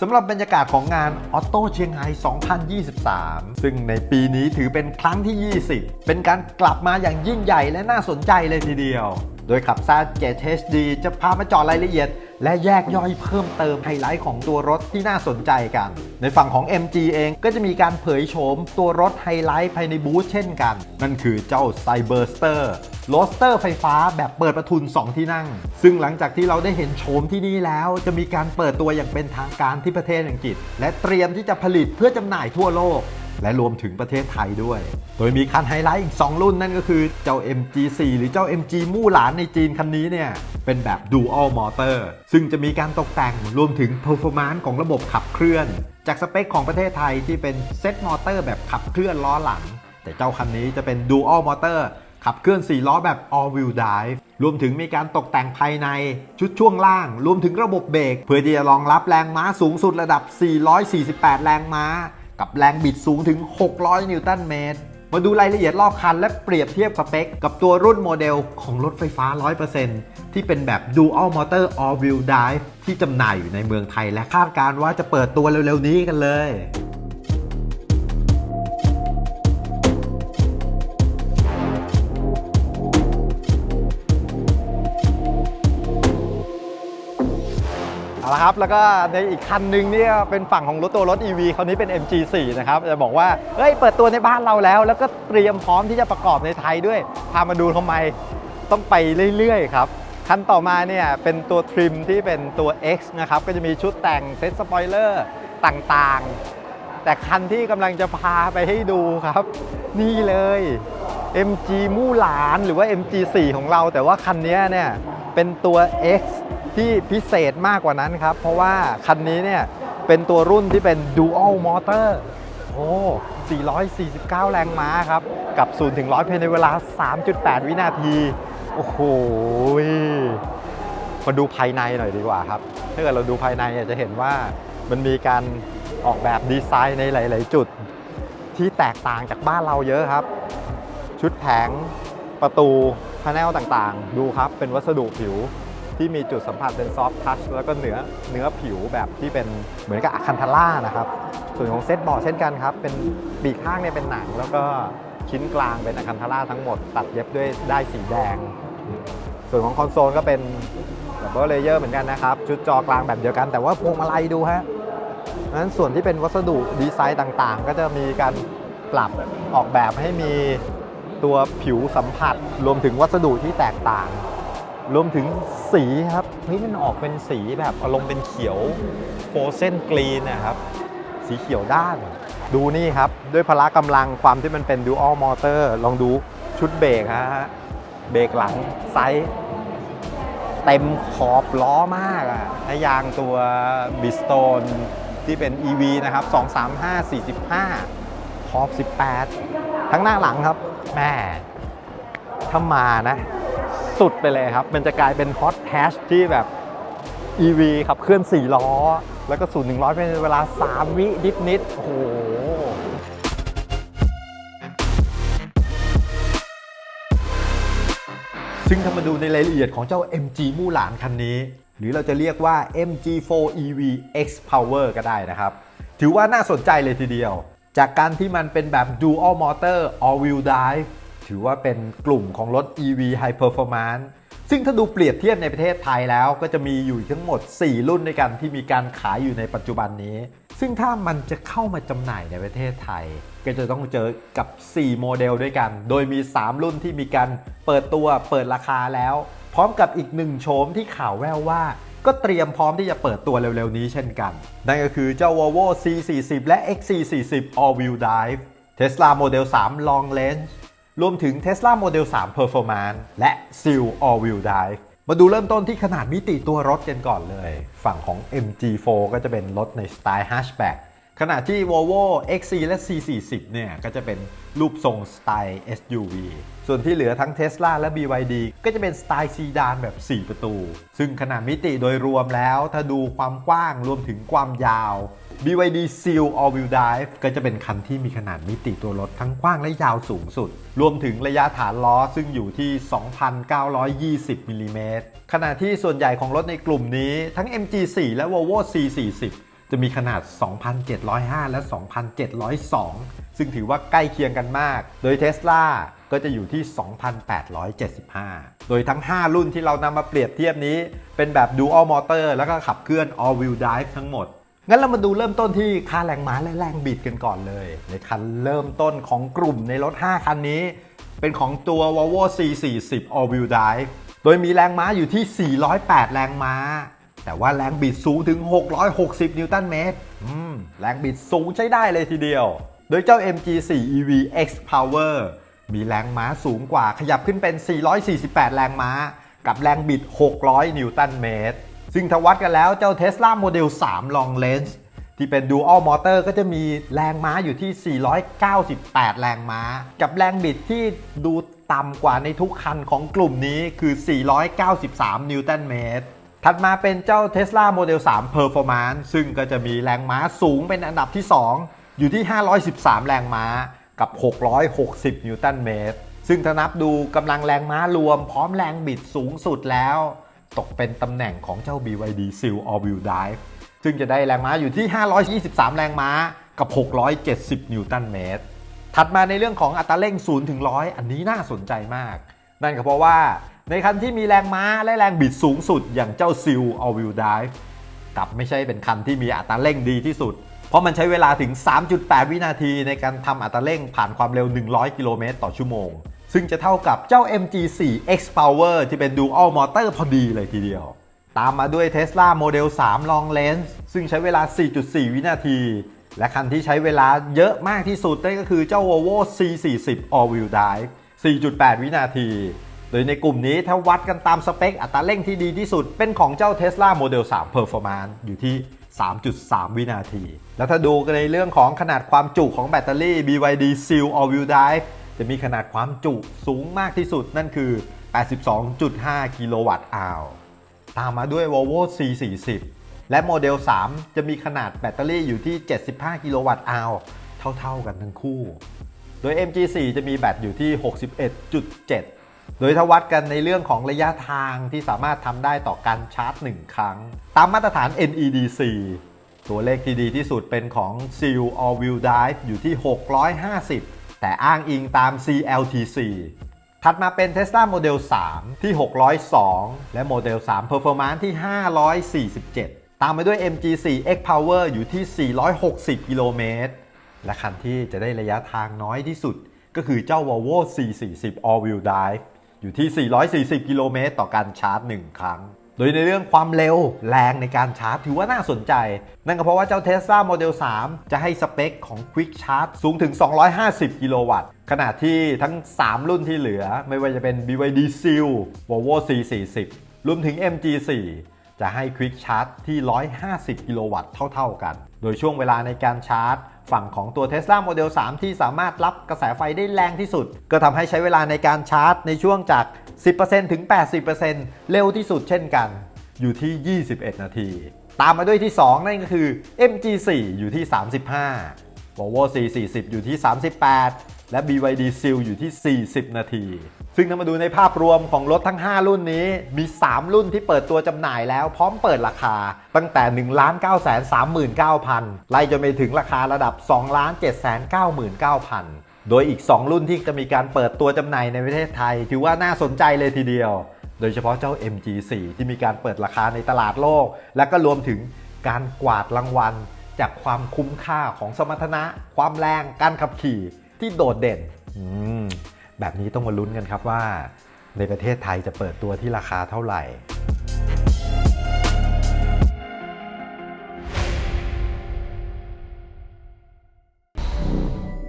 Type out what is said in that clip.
สำหรับบรรยากาศของงานออโต้เชียงไฮ้2023 ซึ่งในปีนี้ถือเป็นครั้งที่ 20 เป็นการกลับมาอย่างยิ่งใหญ่และน่าสนใจเลยทีเดียว โดยขับซ่าเจ HD จะพามาเจาะรายละเอียด และแยกย่อยเพิ่มเติมไฮไลท์ของตัวรถที่น่าสนใจกัน ในฝั่งของ MG เองก็จะมีการเผยโฉมตัวรถไฮไลท์ภายในบูธเช่นกัน นั่นคือเจ้า Cyberster โรสเตอร์ไฟฟ้าแบบเปิดประทุน 2 ที่นั่ง ซึ่งหลังจากที่เราได้เห็นโฉมที่นี่แล้ว จะมีการเปิดตัวอย่างเป็นทางการที่ประเทศอังกฤษ และเตรียมที่จะผลิตเพื่อจำหน่ายทั่วโลก และรวมถึงประเทศไทยด้วย โดยมีคันไฮไลท์อีก 2 รุ่นนั่นก็คือเจ้า MG4 หรือเจ้า MG มู่หลานในจีนคันนี้เนี่ย เป็นแบบ Dual Motor ซึ่งจะมีการตกแต่งรวมถึง Performance ของระบบขับเคลื่อน จากสเปคของประเทศไทยที่เป็นเซตมอเตอร์แบบขับเคลื่อนล้อหลัง แต่เจ้าคันนี้จะเป็น Dual Motor ขับเคลื่อน 4 ล้อแบบ All Wheel Drive รวมถึงมีการตกแต่งภายในชุดช่วงล่าง รวมถึงระบบเบรกเพื่อที่จะรองรับแรงม้าสูงสุดระดับ 448 แรงม้า กับแรงบิดสูงถึง 600 นิวตันเมตร มาดูรายละเอียดรอบคันและเปรียบเทียบสเปค กับตัวรุ่นโมเดลของรถไฟฟ้า 100%ที่เป็นแบบ Dual Motor All Wheel Drive ที่จำหน่ายอยู่ในเมืองไทยและคาดการว่าจะเปิดตัวเร็วๆนี้กันเลย เอาละครับ แล้วก็ในอีกคันหนึ่งเนี่ยเป็นฝั่งของรถตัวรถ EV คราวนี้เป็น MG4 นะครับ จะบอกว่า เฮ้ย เปิดตัวในบ้านเราแล้ว แล้วก็เตรียมพร้อมที่จะประกอบในไทยด้วย พามาดูทำไมต้องไปเรื่อยๆ ครับคันต่อมาเนี่ยเป็นตัวทริมที่เป็นตัว X นะครับ ก็จะมีชุดแต่งเซ็ตสปอยเลอร์ต่างๆ แต่คันที่กำลังจะพาไปให้ดูครับ นี่เลย MG มู่หลานหรือว่า MG4 ของเรา แต่ว่าคันนี้เนี่ยเป็นตัว X ที่พิเศษมากกว่านั้นครับ เพราะว่าคันนี้เนี่ยเป็นตัวรุ่นที่เป็น Dual Motor โอ้ 449 แรงม้าครับ กับ 0 ถึง 100ภายในเวลา 3.8 วินาที โอ้โหมาดูภายในหน่อยดีกว่าครับ ถ้าเกิดเราดูภายในจะเห็นว่ามันมีการออกแบบดีไซน์ในหลาย ๆ จุดที่แตกต่างจากบ้านเราเยอะครับ ชุดแผงประตูพาแนลต่าง ๆ ดูครับเป็นวัสดุผิว ที่มีจุดสัมผัสเป็นซอฟท์ทัชแล้วก็เนื้อเนื้อผิวแบบที่เป็นเหมือนกับอะคันทาร่านะครับส่วนของเซตเบาะเช่นกันครับ เป็นปีกข้างเนี่ยเป็นหนัง แล้วก็ชิ้นกลางเป็นอะคันทาร่าทั้งหมด ตัดเย็บด้วยได้สีแดง ส่วนของคอนโซลก็เป็นดับเบิลเลเยอร์เหมือนกันนะครับ ชุดจอกลางแบบเดียวกัน แต่ว่าพวงมาลัยดูฮะนั้นส่วนที่เป็นวัสดุดีไซน์ต่างๆ ก็จะมีการปรับออกแบบให้มีตัวผิวสัมผัส รวมถึงวัสดุที่แตกต่าง รวมถึงสีครับเฮ้ยมันออกเป็นสีแบบอารมณ์เป็นเขียวโฟเซนกรีนนะครับ สีเขียวด้าน ดูนี่ครับ ด้วยพละกำลังความที่มันเป็น Dual Motor ลองดูชุดเบรกฮะเบรกหลังไซส์เต็มขอบล้อมากอะและยางตัวบิสโตนที่เป็น EV นะครับ 235 45 ขอบ 18 ทั้งหน้าหลังครับแม่ถ้ามานะ สุดไปเลยครับ มันจะกลายเป็นฮอตแฮชที่แบบ EV ขับเคลื่อน 4 ล้อ แล้วก็สูนย์100 เป็นเวลา 3 วิดิฟนิดโอ้โหซึ่งถ้ามาดูในรายละเอียดของเจ้า MG มู่หลานคันนี้ หรือเราจะเรียกว่า MG4 EV X Power ก็ได้นะครับ ถือว่าน่าสนใจเลยทีเดียว จากการที่มันเป็นแบบ Dual Motor All Wheel Drive ถือว่าเป็นกลุ่มของรถ EV High Performance ซึ่งถ้าดูเปรียบเทียบในประเทศไทยแล้วก็จะมีอยู่ทั้งหมด 4 รุ่นด้วยกันที่มีการขายอยู่ในปัจจุบันนี้ ซึ่งถ้ามันจะเข้ามาจำหน่ายในประเทศไทย ก็จะต้องเจอกับ 4 โมเดลด้วยกัน โดยมี 3 รุ่นที่มีการเปิดตัวเปิดราคาแล้ว พร้อมกับอีกหนึ่งโฉมที่ข่าวแววว่า ก็เตรียมพร้อมที่จะเปิดตัวเร็วๆนี้เช่นกัน นั่นก็คือเจ้า Volvo C40 และ XC40 All Wheel Drive Tesla Model 3 Long Range รวมถึง Tesla Model 3 Performance และ Seal All Wheel Drive มาดูเริ่มต้นที่ขนาดมิติตัวรถกันก่อนเลย ฝั่งของ MG4 ก็จะเป็นรถในสไตล์ hatchback ขณะที่ Volvo XC และ C40 เนี่ยก็จะเป็นรูปทรงสไตล์ SUV ส่วนที่เหลือทั้ง Tesla และ BYD ก็จะเป็นสไตล์ซีดานแบบ 4 ประตู ซึ่งขนาดมิติโดยรวมแล้วถ้าดูความกว้างรวมถึงความยาว BYD Seal All Wheel Drive ก็จะเป็นคันที่มีขนาดมิติตัวรถทั้งกว้างและยาวสูงสุด รวมถึงระยะฐานล้อซึ่งอยู่ที่ 2,920มิลลิเมตรขณะที่ส่วนใหญ่ของรถในกลุ่มนี้ทั้ง MG4 และ Volvo C40 จะมีขนาด 2,705 และ 2,702 ซึ่งถือว่าใกล้เคียงกันมาก โดย Tesla ก็จะอยู่ที่ 2,875 โดยทั้ง 5 รุ่นที่เรานำมาเปรียบเทียบนี้ เป็นแบบ Dual Motor แล้วก็ขับเคลื่อน All Wheel Drive ทั้งหมด งั้นเรามาดูเริ่มต้นที่ค่าแรงม้าและแรงบิดกันก่อนเลย ในคันเริ่มต้นของกลุ่มในรถ 5 คันนี้ เป็นของตัว Volvo C40 All Wheel Drive โดยมีแรงม้าอยู่ที่ 408 แรงม้า แต่ว่าแรงบิดสูงถึง 660 นิวตันเมตรแรงบิดสูงใช้ได้เลยทีเดียว โดยเจ้า MG4 EV X Power มีแรงม้าสูงกว่าขยับขึ้นเป็น 448 แรงม้า กับแรงบิด 600 นิวตันเมตร ซึ่งถ้าวัดกันแล้วเจ้า Tesla Model 3 Long Range ที่เป็น Dual Motor ก็จะมีแรงม้าอยู่ที่ 498 แรงม้า กับแรงบิดที่ดูต่ำกว่าในทุกคันของกลุ่มนี้คือ 493 นิวตันเมตร ถัดมาเป็นเจ้า Tesla Model 3 Performance ซึ่งก็จะมีแรงม้าสูงเป็นอันดับที่ 2 อยู่ที่ 513 แรงม้ากับ 660 นิวตันเมตร ซึ่งถ้านับดูกำลังแรงม้ารวมพร้อมแรงบิดสูงสุดแล้ว ตกเป็นตำแหน่งของเจ้า BYD Seal All Wheel Drive ซึ่งจะได้แรงม้าอยู่ที่ 523 แรงม้ากับ 670 นิวตันเมตร ถัดมาในเรื่องของอัตราเร่ง 0 ถึง 100 อันนี้น่าสนใจมาก นั่นก็เพราะว่า ในคันที่มีแรงม้าและแรงบิดสูงสุดอย่างเจ้า Seal All Wheel Drive กลับไม่ใช่เป็นคันที่มีอัตราเร่งดีที่สุด เพราะมันใช้เวลาถึง 3.8 วินาทีในการทำอัตราเร่งผ่านความเร็ว 100 กิโลเมตรต่อชั่วโมง ซึ่งจะเท่ากับเจ้า MG4 X Power ที่เป็น Dual Motor พอดีเลยทีเดียว ตามมาด้วย Tesla Model 3 Long Range ซึ่งใช้เวลา 4.4 วินาที และคันที่ใช้เวลาเยอะมากที่สุดนั่นก็คือเจ้า Volvo C40 All Wheel Drive 4.8 วินาที โดยในกลุ่มนี้ถ้าวัดกันตามสเปค อัตราเร่งที่ดีที่สุด เป็นของเจ้า Tesla Model 3 Performance อยู่ที่ 3.3 วินาที แล้วถ้าดูกันในเรื่องของขนาดความจุของแบตเตอรี่ BYD Seal All Wheel Drive จะมีขนาดความจุสูงมากที่สุดนั่นคือ 82.5 กิโลวัตต์อาวตามมาด้วย Volvo C40 และโมเดล 3 จะมีขนาดแบตเตอรี่อยู่ที่ 75 กิโลวัตต์อาวเท่าๆกันทั้งคู่ โดย MG4 จะมีแบตอยู่ที่ 61.7 โดยถ้าวัดกันในเรื่องของระยะทางที่สามารถทำได้ต่อการชาร์จ 1 ครั้ง ตามมาตรฐาน NEDC ตัวเลขที่ดีที่สุดเป็นของ Seal All Wheel Drive อยู่ที่ 650 แต่อ้างอิงตาม CLTC ถัดมาเป็น Tesla Model 3 ที่ 602 และ Model 3 Performance ที่ 547 ตามไปด้วย MG4 X Power อยู่ที่ 460 กิโลเมตร และคันที่จะได้ระยะทางน้อยที่สุด ก็คือเจ้า Volvo C40 All Wheel Drive อยู่ที่ 440 กิโลเมตรต่อการชาร์จ 1 ครั้ง โดยในเรื่องความเร็วแรงในการชาร์จถือว่าน่าสนใจ นั่นก็เพราะว่าเจ้า Tesla Model 3 จะให้สเปคของ Quick Charge สูงถึง 250 กิโลวัตต์ ขณะที่ทั้ง 3 รุ่นที่เหลือ ไม่ว่าจะเป็น BYD Seal Volvo C40 รวมถึง MG4 จะให้ Quick Charge ที่ 150 กิโลวัตต์เท่า ๆกัน โดยช่วงเวลาในการชาร์จ ฝั่งของตัว Tesla Model 3 ที่สามารถรับกระแสไฟได้แรงที่สุด ก็ทำให้ใช้เวลาในการชาร์จในช่วงจาก 10%ถึง 80%เร็วที่สุดเช่นกัน อยู่ที่ 21 นาที ตามมาด้วยที่ 2 นั่นก็คือ MG4 อยู่ที่ 35 Volvo C40 อยู่ที่ 38 และ BYD Seal อยู่ที่ 40 นาที ซึ่งถ้ามาดูในภาพรวมของรถทั้ง 5 รุ่นนี้ มี 3 รุ่นที่เปิดตัวจำหน่ายแล้วพร้อมเปิดราคา ตั้งแต่ 1 9 3 9 0 0 0 ไล่จนไปถึงราคาระดับ 2 7 9 9 0 0 0 โดยอีก 2 รุ่นที่จะมีการเปิดตัวจำหน่ายในประเทศไทย ถือว่าน่าสนใจเลยทีเดียว โดยเฉพาะเจ้า MG4 ที่มีการเปิดราคาในตลาดโลก และก็รวมถึงการกวาดรางวัลจากความคุ้มค่าของสมรรถนะ ความแรง การขับขี่ ที่โดดเด่น แบบนี้ต้องมาลุ้นกันครับว่า ในประเทศไทยจะเปิดตัวที่ราคาเท่าไหร่